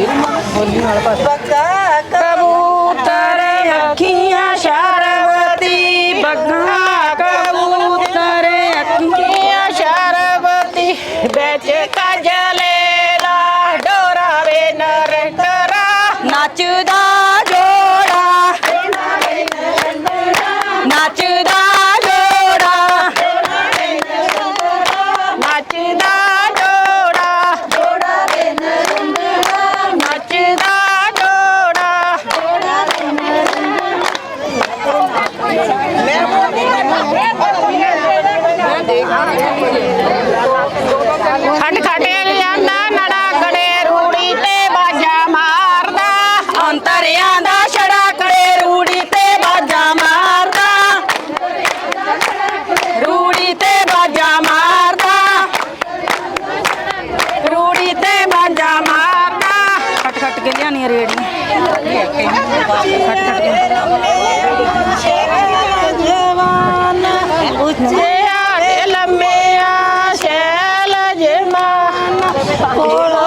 ਬੱਗਾ ਕਬੂਤਰ ਅੱਖੀਆਂ ਸ਼ਰਵਤੀ ਬੱਗਾ ਕਬੂਤਰ ਅੱਖੀਆਂ ਸ਼ਰਵਤੀ ਵਿੱਚ ਕਜਲੇ ਬਾਜਾ ਮਾਰਦਾ। ਰੂੜੀ ਤੇ ਬਾਜਾ ਮਾਰਦਾ। ਖਟ ਖਟ ਕੇ ਲਿਆਣੀ ਰੇੜੀ ਖੱਟ ਖੱਟ ਕੇ ਜਵਾਨ ਉੱਚੇ ਆੜੇ ਲੰਮਿਆ ਸ਼ੈਲ ਜਮਾਨ। ਕੋਲੋਂ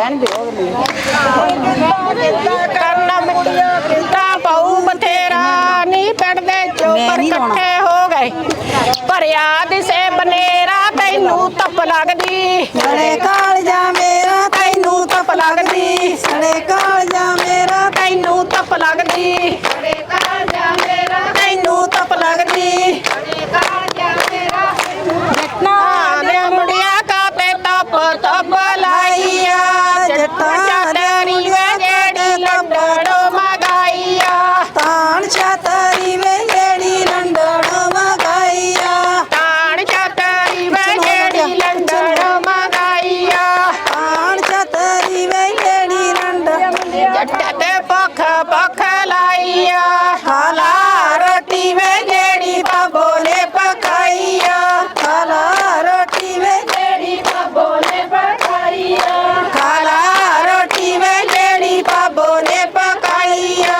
ਬੈਨ ਦਿਓ ਕਰਨਾ ਮੁੰਡਿਆ ਕਿੰਦਾ ਪਾਉ ਬਥੇਰਾ। ਨਹੀਂ ਪੜਦੇ ਚੋਪਰ ਇਕੱਠੇ ਹੋ ਗਏ। ਭਰਿਆ ਦਿਸੇ ਬਨੇਰਾ ਤੈਨੂੰ ਤਪ ਲੱਗਦੀ। ਸੜੇ ਕਾਲਜਾ ਮੇਰਾ ਤੈਨੂੰ ਤਪ ਲੱਗਦੀ। ਸੜੇ ਕਾਲਜਾ ਮੇਰਾ ਤੈਨੂੰ ਤਪ ਲੱਗਦੀ। ਢੱਡ ਤੇ ਪੱਖ ਲਾਈਆ। ਹਲਾ ਰੋਟੀ ਵੇ ਜਿਹੜੀ ਬਾਬੋ ਨੇ ਪਕਾਈਆ ਹਲਾ ਰੋਟੀ ਵੇ ਜਿਹੜੀ ਬਾਬੋ ਨੇ ਰੋਟੀ ਵੇ ਜਿਹੜੀ ਬਾਬੋ ਨੇ ਪਕਾਈਆ